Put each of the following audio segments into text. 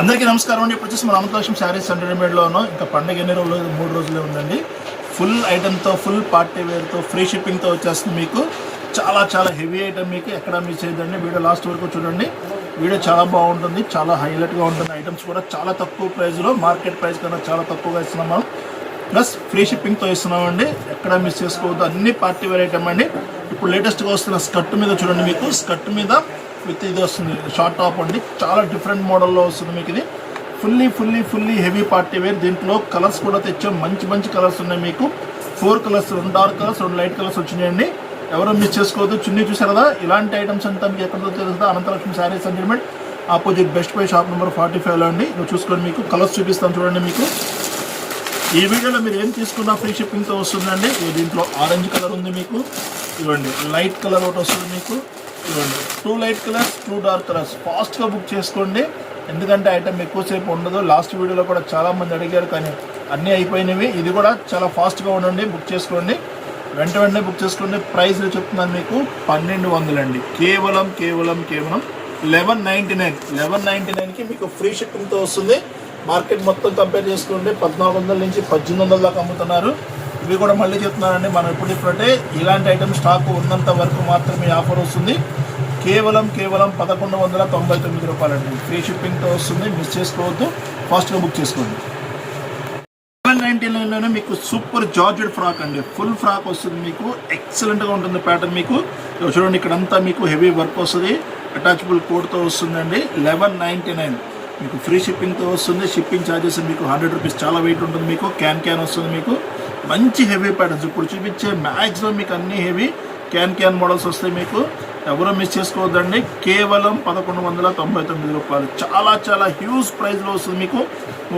అందరికీ నమస్కారం అండి. ఇప్పుడు వచ్చేసి మన అమృతలక్ష్మి శారీస్ సెంటర్మేడ్లో ఉన్నాం. ఇంకా పండగ ఎన్ని రోజులు మూడు రోజులే ఉందండి. ఫుల్ ఐటెంతో ఫుల్ పార్టీ వేర్తో ఫ్రీ షిప్పింగ్తో వచ్చేస్తుంది మీకు. చాలా చాలా హెవీ ఐటమ్ మీకు ఎక్కడ మిస్ చేయదండి వీడియో లాస్ట్ వరకు చూడండి. వీడియో చాలా బాగుంటుంది. చాలా హైలైట్గా ఉంటుంది. ఐటమ్స్ కూడా చాలా తక్కువ ప్రైస్లో మార్కెట్ ప్రైస్ కన్నా చాలా తక్కువగా ఇస్తున్నాం మనం. ప్లస్ ఫ్రీ షిప్పింగ్తో ఇస్తున్నామండి. ఎక్కడ మిస్ చేసుకోవద్దు. అన్ని పార్టీ వేర్ ఐటమ్ అండి. ఇప్పుడు లేటెస్ట్గా వస్తున్న స్కర్ట్ మీద చూడండి మీకు. స్కర్ట్ మీద విత్ ఇది వస్తుంది షార్ట్ టాప్ అండి. చాలా డిఫరెంట్ మోడల్లో వస్తుంది మీకు ఇది. Fully fully fully heavy party wear. దీంట్లో కలర్స్ కూడా తెచ్చాం. మంచి మంచి కలర్స్ ఉన్నాయి మీకు. ఫోర్ కలర్స్ రెండు డార్క్ కలర్స్ రెండు లైట్ కలర్స్ వచ్చినాయండి. ఎవరు మిస్ చేసుకోవద్దు. చున్నీ చూసారదా ఇలాంటి ఐటమ్స్ అంతా మీకు ఎక్కడ తెలుస్తుందో Ananthalakshmi sarees sentiment opposite best buy shop number forty ఫైవ్లో అండి. నువ్వు చూసుకోండి మీకు కలర్స్ చూపిస్తాను చూడండి మీకు. ఈ వీడియోలో మీరు ఏం తీసుకున్నా ఫ్రీ షిప్పింగ్తో వస్తుందండి. దీంట్లో ఆరెంజ్ కలర్ ఉంది మీకు. ఇవ్వండి లైట్ కలర్ ఒకటి వస్తుంది మీకు. ఇవ్వండి two light colours two dark colours ఫాస్ట్గా బుక్ చేసుకోండి. ఎందుకంటే ఐటమ్ ఎక్కువసేపు ఉండదు. లాస్ట్ వీడియోలో కూడా చాలా మంది అడిగారు కానీ అన్నీ అయిపోయినవి. ఇది కూడా చాలా ఫాస్ట్గా ఉండండి. బుక్ చేసుకోండి. వెంట వెంటనే బుక్ చేసుకోండి. ప్రైస్ చెప్తున్నాను మీకు. పన్నెండు వందలండి. కేవలం కేవలం కేవలం eleven ninety nine eleven ninety నైన్కి మీకు ఫ్రీ షిప్పింగ్తో వస్తుంది. మార్కెట్ మొత్తం కంపేర్ చేసుకుంటే పద్నాలుగు వందల నుంచి పద్దెనిమిది వందల దాకా అమ్ముతున్నారు. ఇవి కూడా మళ్ళీ చెప్తున్నానండి. మనం ఇప్పుడు ఇప్పుడంటే ఇలాంటి ఐటమ్ స్టాక్ ఉన్నంత వరకు మాత్రమే ఆఫర్ వస్తుంది. కేవలం కేవలం పదకొండు వందల తొంభై తొమ్మిది రూపాయలండి. ఫ్రీ షిప్పింగ్తో వస్తుంది. మిస్ చేసుకోవద్దు. ఫాస్ట్గా బుక్ చేసుకోండి. సెవెన్ నైన్టీ నైన్లోనే మీకు సూపర్ జార్జెడ్ ఫ్రాక్ అండి. ఫుల్ ఫ్రాక్ వస్తుంది మీకు. ఎక్సలెంట్గా ఉంటుంది ప్యాటర్న్ మీకు. చూడండి ఇక్కడంతా మీకు హెవీ వర్క్ వస్తుంది. అటాచబుల్ కోడ్తో వస్తుందండి. లెవెన్ నైంటీ నైన్ మీకు ఫ్రీ షిప్పింగ్తో వస్తుంది. షిప్పింగ్ ఛార్జెస్ మీకు హండ్రెడ్ రూపీస్ చాలా వెయిట్ ఉంటుంది మీకు. క్యాన్ క్యాన్ వస్తుంది మీకు. మంచి హెవీ ప్యాటర్న్స్. ఇప్పుడు చూపించే మ్యాక్సిమం మీకు అన్ని హెవీ క్యాన్ క్యాన్ మోడల్స్ వస్తాయి మీకు. ఎవరు మిస్ చేసుకోవద్దండి. కేవలం పదకొండు వందల తొంభై తొమ్మిది రూపాయలు. చాలా చాలా హ్యూజ్ ప్రైస్లో వస్తుంది మీకు.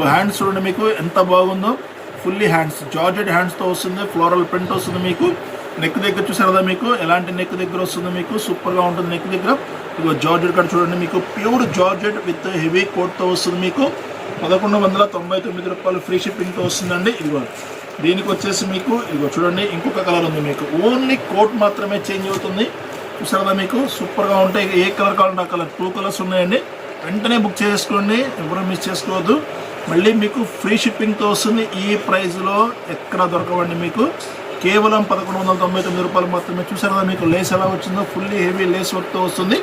హ్యాండ్స్ చూడండి మీకు ఎంత బాగుందో. ఫుల్లీ హ్యాండ్స్ జార్జెడ్ హ్యాండ్స్తో వస్తుంది. ఫ్లోరల్ ప్రింట్ వస్తుంది మీకు. నెక్ దగ్గర చూసారు కదా మీకు? ఎలాంటి నెక్ దగ్గర వస్తుంది మీకు? సూపర్గా ఉంటుంది నెక్ దగ్గర. ఇగో జార్జెడ్ కూడా చూడండి మీకు. ప్యూర్ జార్జెడ్ విత్ హెవీ కోట్తో వస్తుంది మీకు. పదకొండు వందల తొంభై తొమ్మిది రూపాయలు ఫ్రీ షిప్పింగ్తో వస్తుందండి. ఇదిగో. దీనికి వచ్చేసి మీకు ఇదిగో చూడండి ఇంకొక కలర్ ఉంది మీకు. ఓన్లీ కోట్ మాత్రమే చేంజ్ అవుతుంది. చూసారా మీకు? సూపర్గా ఉంటాయి. ఏ కలర్ కావాలంటే ఆ కలర్. టూ కలర్స్ ఉన్నాయండి. వెంటనే బుక్ చేసుకోండి. ఎవరు మిస్ చేసుకోవద్దు. మళ్ళీ మీకు ఫ్రీ షిప్పింగ్తో వస్తుంది. ఈ ప్రైస్లో ఎక్కడ దొరకవండి మీకు? కేవలం పదకొండు వందల తొంభై తొమ్మిది రూపాయలు మాత్రమే. చూసారా మీకు? లేస్ ఎలా వచ్చిందో? ఫుల్లీ హెవీ లేస్ వర్క్తో వస్తుంది.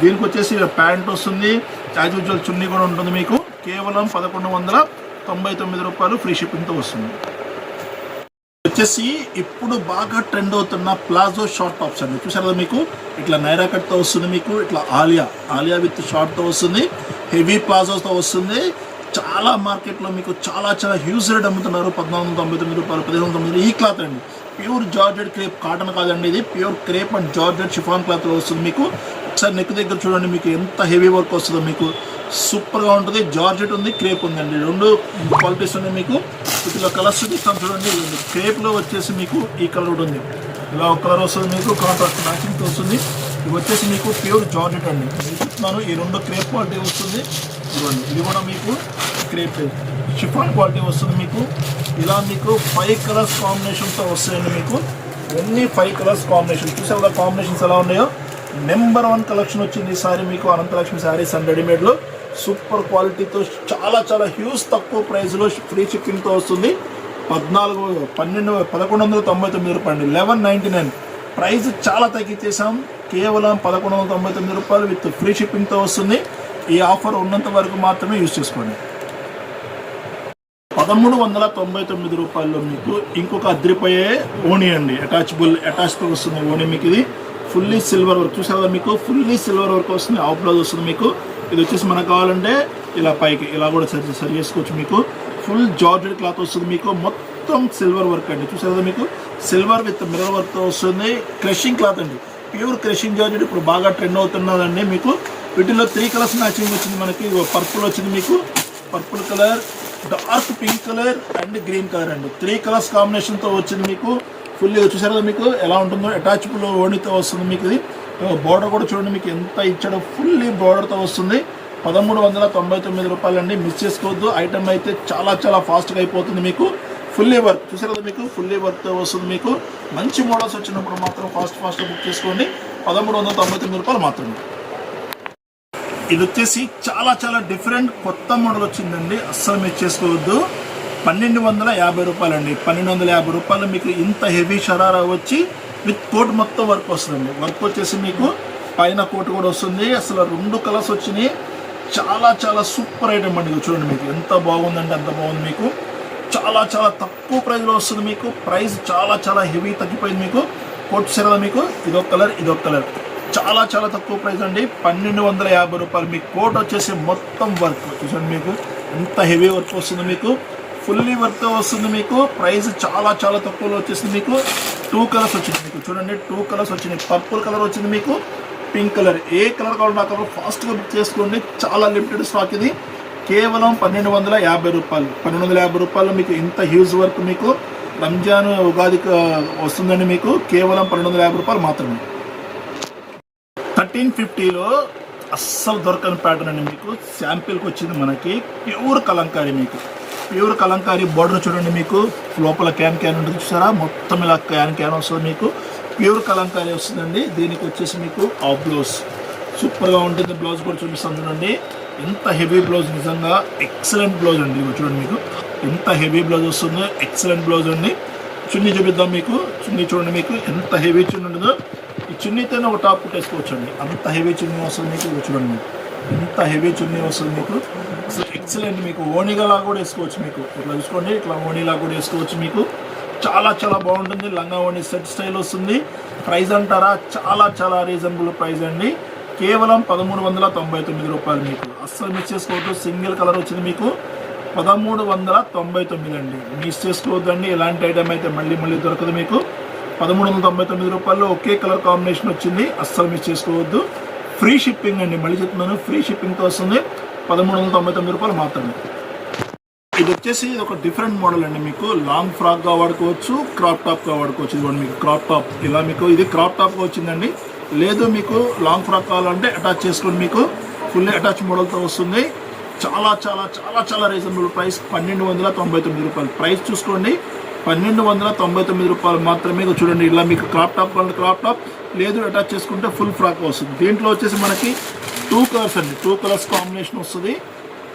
దీనికి వచ్చేసి ప్యాంట్ వస్తుంది. యాజ్ యూజువల్ చున్నీ కూడా ఉంటుంది మీకు. కేవలం పదకొండు వందల తొంభై తొమ్మిది రూపాయలు ఫ్రీ షిప్పింగ్తో వస్తుంది. వచ్చేసి ఇప్పుడు బాగా ట్రెండ్ అవుతున్న ప్లాజో షార్ట్ టాప్స్ అండి చూసారు కదా మీకు? ఇట్లా నైరా కట్తో వస్తుంది మీకు ఇట్లా ఆలియా ఆలియా విత్ షార్ట్తో వస్తుంది హెవీ ప్లాజోస్తో వస్తుంది. చాలా మార్కెట్లో మీకు చాలా చాలా హ్యూజ్ రేట్ అమ్ముతున్నారు. పద్నాలుగు వందల తొంభై తొమ్మిది రూపాయలు పదిహేను వందల తొమ్మిది ఈ క్లాత్ అండి ప్యూర్ జార్జెడ్ క్రేప్ కాటన్ కాదండి ఇది. Pure crepe and georgette chiffon క్లాత్లో వస్తుంది మీకు. ఒకసారి నెక్ దగ్గర చూడండి మీకు ఎంత హెవీ వర్క్ వస్తుందో మీకు. సూపర్గా ఉంటుంది. జార్జెట్ ఉంది క్రేప్ ఉందండి. రెండు క్వాలిటీస్ ఉన్నాయి మీకు. వీటిలో కలర్స్ ఇస్తాం చూడండి క్రేప్లో వచ్చేసి మీకు ఈ కలర్ ఉంది. ఇలా ఒక కలర్ వస్తుంది మీకు కాంట్రాస్ట్ మ్యాచింగ్తో వస్తుంది. ఇది వచ్చేసి మీకు ప్యూర్ జార్జెట్ అండి. నేను చెప్తున్నాను ఈ రెండు క్రేప్ క్వాలిటీ వస్తుంది. ఇవ్వండి ఇది కూడా మీకు క్రేప్ షిఫాన్ క్వాలిటీ వస్తుంది మీకు. ఇలా మీకు ఫైవ్ కలర్స్ కాంబినేషన్తో వస్తాయండి మీకు. ఎన్ని ఫైవ్ కలర్స్ కాంబినేషన్ చూసే కదా కాంబినేషన్స్ ఎలా ఉన్నాయో? నెంబర్ వన్ కలెక్షన్ వచ్చింది ఈసారి మీకు అనంతలక్ష్మి శారీస్ అండ్ రెడీమేడ్లో సూపర్ క్వాలిటీతో చాలా చాలా హ్యూజ్ తక్కువ ప్రైస్లో ఫ్రీ షిప్పింగ్తో వస్తుంది. పద్నాలుగు పన్నెండు పదకొండు వందల తొంభై తొమ్మిది రూపాయలు లెవెన్ నైంటీ నైన్. ప్రైస్ చాలా తగ్గించేసాం కేవలం పదకొండు వందల తొంభై తొమ్మిది రూపాయలు విత్ ఫ్రీ షిప్పింగ్తో వస్తుంది. ఈ ఆఫర్ ఉన్నంత వరకు మాత్రమే యూజ్ చేసుకోండి. పదమూడు వందల తొంభై తొమ్మిది రూపాయల్లో మీకు ఇంకొక అద్రిపోయే ఓణి అండి. అటాచబుల్ అటాచ్తో వస్తుంది ఓణి మీకు ఇది. Fully silver work. చూసారా మీకు ఫుల్లీ సిల్వర్ వర్క్ వస్తుంది. ఆఫ్ బ్లౌజ్ వస్తుంది మీకు. ఇది వచ్చేసి మనకు కావాలంటే ఇలా పైకి ఇలా కూడా సరి సరి చేసుకోవచ్చు మీకు. ఫుల్ జార్జెడ్ క్లాత్ వస్తుంది మీకు. మొత్తం సిల్వర్ వర్క్ అండి. చూసారా మీకు? సిల్వర్ విత్ మిర్రర్ వర్క్తో వస్తుంది. క్రషింగ్ క్లాత్ అండి. ప్యూర్ క్రషింగ్ జార్జెడ్ ఇప్పుడు బాగా ట్రెండ్ అవుతున్నదండి మీకు. వీటిలో త్రీ కలర్స్ మ్యాచింగ్ వచ్చింది మనకి. పర్పుల్ వచ్చింది మీకు. Purple colour dark pink colour and green colour అండి. త్రీ కలర్స్ కాంబినేషన్తో వచ్చింది మీకు. ఫుల్ చూసారు కదా మీకు? ఎలా ఉంటుందో? అటాచ్బుల్ ఓణితో వస్తుంది మీకు ఇది. బోర్డర్ కూడా చూడండి మీకు ఎంత ఇచ్చాడో. ఫుల్లీ బోర్డర్తో వస్తుంది. పదమూడు వందల తొంభై తొమ్మిది రూపాయలండి. మిస్ చేసుకోవద్దు. ఐటమ్ అయితే చాలా చాలా ఫాస్ట్గా అయిపోతుంది మీకు. ఫుల్లీ వర్క్ చూసారు కదా మీకు? ఫుల్లీ వర్క్తో వస్తుంది మీకు. మంచి మోడల్స్ వచ్చినప్పుడు మాత్రం ఫాస్ట్ ఫాస్ట్గా బుక్ చేసుకోండి. పదమూడు వందల తొంభై తొమ్మిది రూపాయలు మాత్రమే. ఇది వచ్చేసి చాలా చాలా డిఫరెంట్ కొత్త మోడల్ వచ్చిందండి. అస్సలు మిస్ చేసుకోవద్దు. పన్నెండు వందల యాభై రూపాయలు అండి పన్నెండు వందల యాభై రూపాయలు మీకు ఇంత హెవీ షరారా వచ్చి విత్ కోట్ మొత్తం వర్క్ వస్తుందండి. వర్క్ వచ్చేసి మీకు పైన కోట్ కూడా వస్తుంది. అసలు రెండు కలర్స్ వచ్చినాయి. చాలా చాలా సూపర్ ఐటమ్ అండి. చూడండి మీకు. ఎంత బాగుందంటే అంత బాగుంది మీకు. చాలా చాలా తక్కువ ప్రైస్లో వస్తుంది మీకు. ప్రైస్ చాలా చాలా హెవీ తగ్గిపోయింది మీకు. కోట్ సెరవ మీకు. ఇదొక కలర్ ఇదొక కలర్. చాలా చాలా తక్కువ ప్రైస్ అండి. పన్నెండు వందల యాభై రూపాయలు మీకు కోట్ వచ్చేసి మొత్తం వర్క్. చూసండి మీకు. ఎంత హెవీ వర్క్ వస్తుంది మీకు. ఫుల్లీ వర్క్తో వస్తుంది మీకు. ప్రైస్ చాలా చాలా తక్కువలో వచ్చేసింది మీకు. టూ కలర్స్ వచ్చింది మీకు. చూడండి టూ కలర్స్ వచ్చినాయి పర్పుల్ కలర్ వచ్చింది మీకు. పింక్ కలర్ ఏ కలర్ కావాలంటే ఆ కలర్ ఫాస్ట్గా బుక్ చేసుకోండి. చాలా లిమిటెడ్ స్టాక్ ఇది. కేవలం పన్నెండు వందల యాభై రూపాయలు. పన్నెండు వందల యాభై రూపాయలు మీకు ఇంత హ్యూజ్ వర్క్ మీకు. రంజాన్ ఉగాదికి వస్తుందండి మీకు. కేవలం పన్నెండు వందల యాభై రూపాయలు మాత్రమే. థర్టీన్ ఫిఫ్టీలో అస్సలు దొరకని ప్యాటర్న్ అండి మీకు. శాంపిల్కి వచ్చింది మనకి. ప్యూర్ కలంకారీ మీకు. ప్యూర్ కలంకారీ బార్డర్ చూడండి మీకు. లోపల క్యాన్ క్యాన్ ఉంటుంది చూసారా? మొత్తం ఇలా క్యాన్ క్యాన్ వస్తుంది మీకు. ప్యూర్ కలంకారీ వస్తుందండి. దీనికి వచ్చేసి మీకు ఆ బ్లౌజ్. సూపర్గా ఉంటుంది. బ్లౌజ్ కూడా చూపిస్తాను చూడండి. ఎంత హెవీ బ్లౌజ్ నిజంగా. ఎక్సలెంట్ బ్లౌజ్ అండి చూడండి మీకు. ఎంత హెవీ బ్లౌజ్ వస్తుందో. ఎక్సలెంట్ బ్లౌజ్ అండి. చున్నీ చూపిద్దాం మీకు. చున్నీ చూడండి మీకు. ఎంత హెవీ చున్నీ ఉంటుందో. ఈ చున్నీతోనే ఒక టాప్ కుట్టేసుకోవచ్చు అండి అంత హెవీ చున్నీ వస్తుంది మీకు. చూడండి. మీకు ఎంత హెవీ చున్నీ వస్తుంది మీకు. అసలు ఎక్సలెంట్ మీకు. ఓణిగలా కూడా వేసుకోవచ్చు మీకు. ఇట్లా చూసుకోండి ఇట్లా ఓణిలా కూడా వేసుకోవచ్చు మీకు. చాలా చాలా బాగుంటుంది. లంగా ఓణి సెట్ స్టైల్ వస్తుంది. ప్రైస్ అంటారా? చాలా చాలా రీజనబుల్ ప్రైస్ అండి. కేవలం పదమూడు వందల తొంభై తొమ్మిది రూపాయలు మీకు. అస్సలు మిస్ చేసుకోవద్దు. సింగిల్ కలర్ వచ్చింది మీకు. పదమూడు వందల తొంభై తొమ్మిది అండి. మిస్ చేసుకోవద్దండి. ఎలాంటి ఐటమ్ అయితే మళ్ళీ మళ్ళీ దొరకదు మీకు. పదమూడు వందల తొంభై తొమ్మిది రూపాయల్లో ఒకే కలర్ కాంబినేషన్ వచ్చింది. అస్సలు మిస్ చేసుకోవద్దు. ఫ్రీ షిప్పింగ్ అండి. మళ్ళీ చెప్తున్నాను ఫ్రీ షిప్పింగ్తో వస్తుంది. పదమూడు వందల తొంభై తొమ్మిది రూపాయలు మాత్రమే. ఇది వచ్చేసి ఇది ఒక డిఫరెంట్ మోడల్ అండి మీకు. లాంగ్ ఫ్రాక్గా వాడుకోవచ్చు క్రాప్ టాప్గా వాడుకోవచ్చు. ఇదిగోండి మీకు క్రాప్ టాప్ ఇలా మీకు ఇది క్రాప్ టాప్గా వచ్చిందండి. లేదు మీకు లాంగ్ ఫ్రాక్ కావాలంటే అటాచ్ చేసుకొని మీకు. ఫుల్ అటాచ్ మోడల్తో వస్తుంది. చాలా చాలా చాలా చాలా రీజనబుల్ ప్రైస్ పన్నెండు వందల తొంభై తొమ్మిది రూపాయలు. ప్రైస్ చూసుకోండి. పన్నెండు వందల తొంభై తొమ్మిది రూపాయలు మాత్రమే. చూడండి ఇలా మీకు క్రాప్ టాప్ కావాలంటే క్రాప్ టాప్ లేదు అటాచ్ చేసుకుంటే ఫుల్ ఫ్రాక్ వస్తుంది. దీంట్లో వచ్చేసి మనకి టూ కలర్స్ అండి. టూ కలర్స్ కాంబినేషన్ వస్తుంది.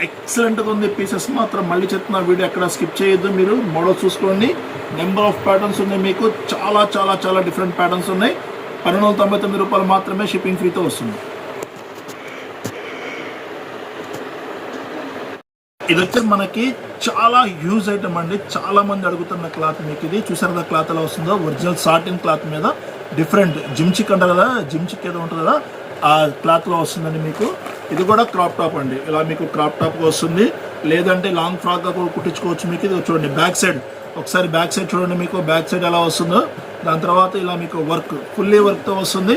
ఎక్సలెంట్గా ఉంది పీసెస్ మాత్రం. మళ్ళీ చెప్తున్న వీడియో ఎక్కడ స్కిప్ చేయొద్దు మీరు. మోడల్ చూసుకోండి. నెంబర్ ఆఫ్ ప్యాటర్న్స్ ఉన్నాయి మీకు. చాలా చాలా చాలా డిఫరెంట్ ప్యాటర్న్స్ ఉన్నాయి. పన్నెండు వందల తొంభై తొమ్మిది రూపాయలు మాత్రమే షిప్పింగ్ ఫ్రీతో వస్తుంది. ఇది వచ్చేసి మనకి చాలా యూజ్ ఐటమ్ అండి. చాలా మంది అడుగుతున్న క్లాత్ మీకు ఇది. చూసారు కదా క్లాత్ ఎలా వస్తుందో? ఒరిజినల్ సాటిన్ క్లాత్ మీద డిఫరెంట్ జిమ్చిక్ అంటారు కదా జిమ్చిక్ ఏదో ఉంటుంది కదా ఆ క్లాత్లో వస్తుందండి మీకు. ఇది కూడా క్రాప్ టాప్ అండి. ఇలా మీకు క్రాప్ టాప్ వస్తుంది. లేదంటే లాంగ్ ఫ్రాక్గా కూడా కుట్టించుకోవచ్చు మీకు. ఇది చూడండి బ్యాక్ సైడ్ ఒకసారి బ్యాక్ సైడ్ చూడండి మీకు. బ్యాక్ సైడ్ ఎలా వస్తుందో. దాని తర్వాత ఇలా మీకు వర్క్ ఫుల్లీ వర్క్తో వస్తుంది.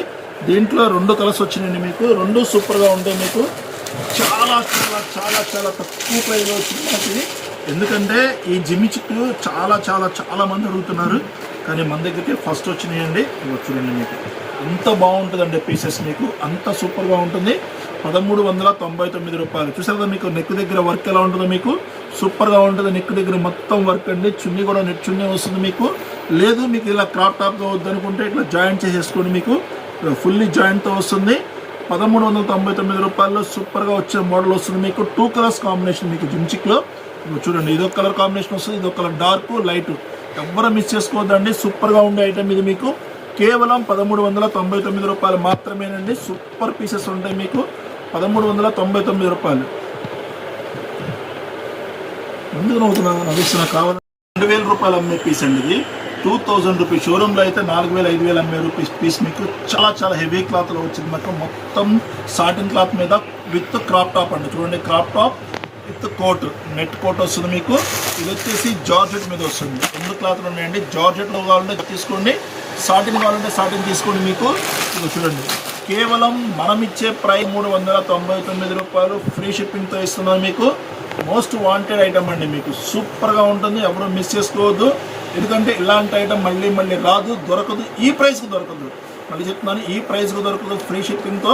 దీంట్లో రెండు కలర్స్ వచ్చినాయండి మీకు. రెండు సూపర్గా ఉంటాయి మీకు. చాలా చాలా చాలా చాలా తక్కువ ప్రైస్లో వచ్చింది ఎందుకంటే ఈ జిమ్మి చిక్కు చాలా చాలా చాలా మంది అడుగుతున్నారు. కానీ మన దగ్గరికి ఫస్ట్ వచ్చినాయండి. ఇవి చూడండి మీకు. ఎంత బాగుంటుందండి పీసెస్ మీకు. అంత సూపర్గా ఉంటుంది. పదమూడు వందల తొంభై తొమ్మిది రూపాయలు. చూసారు మీకు నెక్ దగ్గర వర్క్ ఎలా ఉంటుందో మీకు? సూపర్గా ఉంటుంది. నెక్ దగ్గర మొత్తం వర్క్ అండి. చున్నీ కూడా నెట్ చున్నీ వస్తుంది మీకు. లేదు మీకు ఇలా క్రాప్ టాప్గా వద్దనుకుంటే ఇట్లా జాయింట్ చేసేసుకోండి మీకు. ఫుల్లీ జాయింట్తో వస్తుంది. పదమూడు వందల తొంభై తొమ్మిది రూపాయల్లో సూపర్గా వచ్చే మోడల్ వస్తుంది మీకు టూ కలర్స్ కాంబినేషన్ మీకు జిమ్చిక్లో చూడండి ఇదొక కలర్ కాంబినేషన్ వస్తుంది ఇదొక కలర్ డార్క్ లైట్. ఎవ్వరూ మిస్ చేసుకోవద్దండి సూపర్గా ఉండే ఐటమ్ ఇది మీకు. కేవలం పదమూడు వందల తొంభై తొమ్మిది రూపాయలు మాత్రమేనండి సూపర్ పీసెస్ ఉంటాయి మీకు. పదమూడు వందల తొంభై తొమ్మిది రూపాయలు. ఎందుకు నవ్వుతున్నా? నవ్వుతున్నా కావాలి రెండు వేల రూపాయలు అమ్మే పీస్ అండి ఇది. టూ థౌజండ్ రూపీస్ షోరూంలో అయితే నాలుగు వేల ఐదు వేల ఎనభై రూపీస్ పీస్ మీకు చాలా చాలా హెవీ క్లాత్లో వచ్చింది. మాకు మొత్తం సాటిన్ క్లాత్ మీద విత్ క్రాప్ టాప్ అండి. చూడండి crop top with coat net coat వస్తుంది మీకు. ఇది వచ్చేసి జార్జెట్ మీద వస్తుంది. రెండు క్లాత్లు ఉన్నాయండి. జార్జెట్లో కావాలంటే తీసుకోండి. సాటిన్ కావాలంటే సాటిన్ తీసుకోండి మీకు. ఇది చూడండి. కేవలం మనం ఇచ్చే ప్రై మూడు వందల తొంభై తొమ్మిది రూపాయలు ఫ్రీ షిప్పింగ్తో ఇస్తున్నాం మీకు. మోస్ట్ వాంటెడ్ ఐటమ్ అండి మీకు. సూపర్గా ఉంటుంది. ఎవరు మిస్ చేసుకోవద్దు. ఎందుకంటే ఇలాంటి ఐటమ్ మళ్ళీ మళ్ళీ రాదు దొరకదు. ఈ ప్రైస్కి దొరకదు. మళ్ళీ చెప్తున్నాను ఈ ప్రైస్కి దొరకదు. ఫ్రీ షిప్పింగ్తో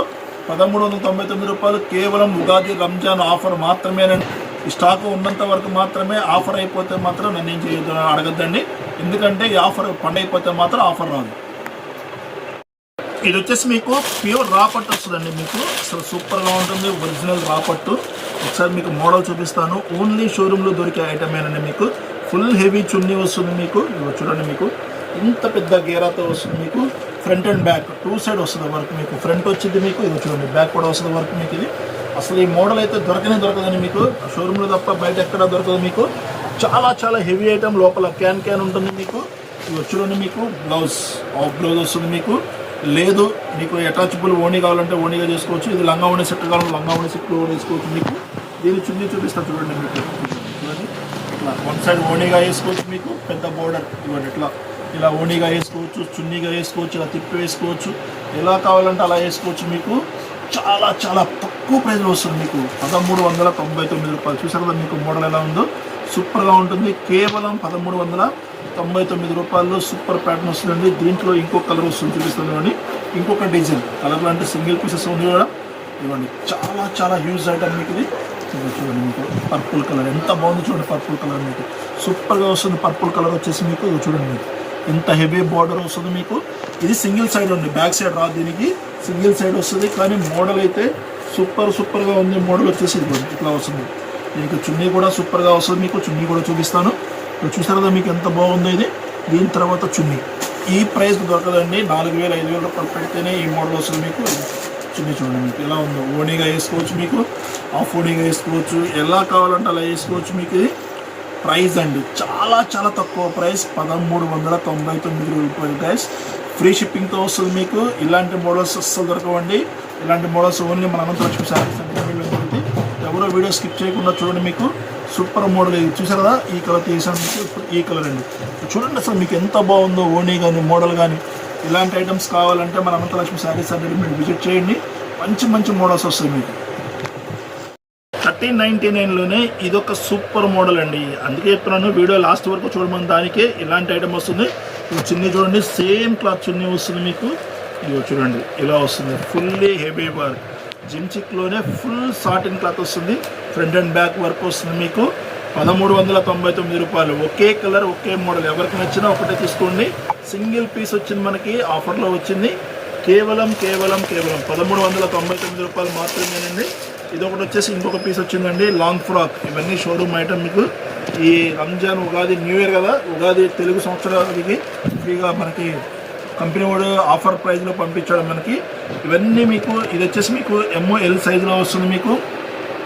పదమూడు వందల తొంభై తొమ్మిది రూపాయలు కేవలం ఉగాది రంజాన్ ఆఫర్ మాత్రమేనండి. ఈ స్టాక్ ఉన్నంత వరకు మాత్రమే ఆఫర్ అయిపోతే మాత్రం నన్ను ఏం చేయొద్దు అడగద్దండి. ఎందుకంటే ఈ ఆఫర్ పండైపోతే మాత్రం ఆఫర్ రాదు. ఇది వచ్చేసి మీకు ప్యూర్ రాపట్టు వస్తుందండి మీకు. అసలు సూపర్గా ఉంటుంది ఒరిజినల్ రాపట్టు ఒకసారి మీకు మోడల్ చూపిస్తాను. ఓన్లీ షోరూంలో దొరికే ఐటమేనండి మీకు. ఫుల్ హెవీ చున్నీ వస్తుంది మీకు. ఇదిగో చూడండి మీకు. ఇంత పెద్ద గేరాతో వస్తుంది మీకు. Front and back two side వస్తుంది వర్క్ మీకు. ఫ్రంట్ వచ్చింది మీకు. ఇది చూడండి బ్యాక్ కూడా వస్తుంది వర్క్ మీకు ఇది. అసలు ఈ మోడల్ అయితే దొరకనే దొరకదండి మీకు. షోరూంలో తప్ప బయట ఎక్కడ దొరకదు మీకు. చాలా చాలా హెవీ ఐటమ్ లోపల క్యాన్ క్యాన్ ఉంటుంది మీకు. ఇది చూడండి మీకు. బ్లౌజ్ ఆఫ్ బ్లౌజ్ వస్తుంది మీకు. లేదు మీకు అటాచబుల్ ఓణి కావాలంటే ఓణిగా చేసుకోవచ్చు. ఇది లంగా ఓణి సెట్ కావాలంటే లంగా ఓణి సెట్ కూడా వేసుకోవచ్చు మీకు. దీని చున్నీ చూపిస్తాను చూడండి మీకు. వన్ సైడ్ ఓణీగా వేసుకోవచ్చు మీకు పెద్ద బోర్డర్. ఇవ్వండి ఇట్లా ఇలా ఓణీగా వేసుకోవచ్చు చున్నీగా వేసుకోవచ్చు ఇలా తిప్పి వేసుకోవచ్చు. ఎలా కావాలంటే అలా వేసుకోవచ్చు మీకు. చాలా చాలా తక్కువ ప్రైజ్లు వస్తుంది మీకు. పదమూడు వందల తొంభై తొమ్మిది రూపాయలు. చూసారు కదా మీకు మోడల్ ఎలా ఉందో? సూపర్గా ఉంటుంది. కేవలం పదమూడు వందల తొంభై తొమ్మిది రూపాయల్లో సూపర్ ప్యాటర్న్ వస్తుందండి. దీంట్లో ఇంకొక కలర్ వస్తుంది చూపిస్తుంది ఇంకొక డిజైన్. కలర్ అంటే సింగిల్ పీసెస్ ఉంది కూడా ఇవ్వండి చాలా చాలా హ్యూజ్ ఐటమ్ మీకు ఇది. వస్తుంది చూడండి మీకు. పర్పుల్ కలర్ ఎంత బాగుంది చూడండి పర్పుల్ కలర్ మీకు. సూపర్గా వస్తుంది పర్పుల్ కలర్ వచ్చేసి మీకు. చూడండి మీకు. ఎంత హెవీ బార్డర్ వస్తుంది మీకు. ఇది సింగిల్ సైడ్ ఉంది బ్యాక్ సైడ్ రాదు దీనికి. సింగిల్ సైడ్ వస్తుంది. కానీ మోడల్ అయితే సూపర్ సూపర్గా ఉంది. మోడల్ వచ్చేసి ఇదిగోండి ఇట్లా వస్తుంది. దీనికి చున్నీ కూడా సూపర్గా వస్తుంది మీకు. చున్నీ కూడా చూపిస్తాను. ఇప్పుడు చూసారు కదా మీకు ఎంత బాగుందో ఇది. దీని తర్వాత చున్నీ. ఈ ప్రైస్ దొరకదండి. నాలుగు వేలు ఐదు వేల రూపాయలు పెడితేనే ఈ మోడల్ వస్తుంది మీకు. చున్నీ చూడండి మీకు. ఎలా ఉందో. ఓనీగా వేసుకోవచ్చు మీకు. ఆఫ్ ఓణీగా వేసుకోవచ్చు ఎలా కావాలంటే అలా వేసుకోవచ్చు మీకు. ప్రైస్ అండి చాలా చాలా తక్కువ ప్రైస్ పదమూడు వందల తొంభై తొమ్మిది రూపాయలు ప్రైస్ ఫ్రీ షిప్పింగ్తో వస్తుంది మీకు. ఇలాంటి మోడల్స్ అస్సలు దొరకవండి. ఇలాంటి మోడల్స్ ఓన్లీ మన అనంతలక్ష్మి శారీస్ అంటే ఎవరో వీడియో స్కిప్ చేయకుండా చూడండి మీకు. సూపర్ మోడల్ ఇది. చూసారా ఈ కలర్ తీసాను మీకు. ఈ కలర్ అండి. చూడండి అసలు మీకు ఎంత బాగుందో ఓనీ కానీ మోడల్ కానీ ఇలాంటి ఐటమ్స్ కావాలంటే మన అనంతలక్ష్మి శారీస్ అంటే మీరు విజిట్ చేయండి. మంచి మంచి మోడల్స్ వస్తాయి మీకు. థర్టీన్ నైన్టీ నైన్లోనే ఇదొక సూపర్ మోడల్ అండి. అందుకే చెప్తున్నాను వీడియో లాస్ట్ వరకు చూడమని దానికే ఇలాంటి ఐటమ్ వస్తుంది. చున్నీ చూడండి సేమ్ క్లాత్ చున్నీ వస్తుంది మీకు. ఇదిగో చూడండి ఇలా వస్తుంది ఫుల్లీ హెవీ వర్క్ జిమ్చిక్లోనే ఫుల్ సాటిన్ క్లాత్ వస్తుంది. ఫ్రంట్ అండ్ బ్యాక్ వర్క్ వస్తుంది మీకు. పదమూడు వందల తొంభై తొమ్మిది రూపాయలు. ఒకే కలర్ ఒకే మోడల్. ఎవరికి నచ్చినా ఒకటే తీసుకోండి. సింగిల్ పీస్ వచ్చింది మనకి ఆఫర్లో వచ్చింది. కేవలం కేవలం కేవలం పదమూడు వందల తొంభై తొమ్మిది రూపాయలు మాత్రమేనండి. ఇది ఒకటి వచ్చేసి ఇంకొక పీస్ వచ్చిందండి లాంగ్ ఫ్రాక్ ఇవన్నీ షోరూమ్ ఐటమ్ మీకు ఈ రంజాన్ ఉగాది న్యూ ఇయర్ కదా ఉగాది తెలుగు సంవత్సరానికి ఫ్రీగా మనకి కంపెనీ వాడు ఆఫర్ ప్రైస్లో పంపించాడు మనకి. ఇవన్నీ మీకు ఇది వచ్చేసి మీకు ఎంఓఎల్ సైజులో వస్తుంది మీకు.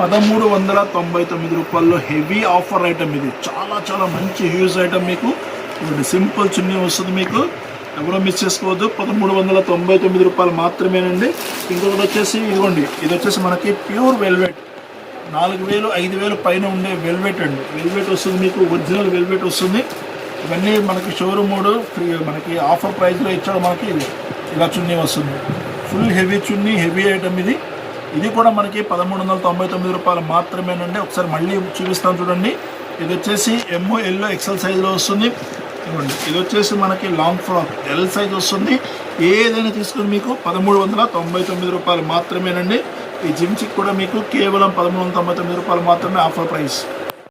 పదమూడు వందల తొంభై తొమ్మిది రూపాయల్లో హెవీ ఆఫర్ ఐటమ్ ఇది. చాలా చాలా మంచి హ్యూజ్ ఐటమ్ మీకు. ఇది సింపుల్ చున్నీ వస్తుంది మీకు. ఎవరో మిస్ చేసుకోవద్దు. పదమూడు వందల తొంభై తొమ్మిది రూపాయలు మాత్రమేనండి. ఇంకొకటి వచ్చేసి ఇదిగోండి. ఇది వచ్చేసి మనకి ప్యూర్ వెల్వెట్. నాలుగు వేలు ఐదు వేలు పైన ఉండే వెల్వెట్ అండి. వెల్వెట్ వస్తుంది మీకు ఒరిజినల్ వెల్వెట్ వస్తుంది. ఇవన్నీ మనకి షోరూమ్ ఫ్రీ మనకి ఆఫర్ ప్రైస్లో ఇచ్చాడు మనకి ఇది. ఇలా చున్నీ వస్తుంది. ఫుల్ హెవీ చున్నీ హెవీ ఐటమ్ ఇది. ఇది కూడా మనకి పదమూడు వందల తొంభై తొమ్మిది రూపాయలు మాత్రమేనండి. ఒకసారి మళ్ళీ చూపిస్తాను చూడండి. ఇది వచ్చేసి ఎంఓ ఎల్లో ఎక్సెల్ సైజులో వస్తుంది. ఇవ్వండి ఇది వచ్చేసి మనకి లాంగ్ ఫ్రాక్ ఎల్ సైజ్ వస్తుంది. ఏదైనా తీసుకుని మీకు పదమూడు వందల తొంభై తొమ్మిది రూపాయలు మాత్రమేనండి. ఈ జిమ్ చిక్ కూడా మీకు కేవలం పదమూడు వందల తొంభై తొమ్మిది రూపాయలు మాత్రమే ఆఫర్ ప్రైస్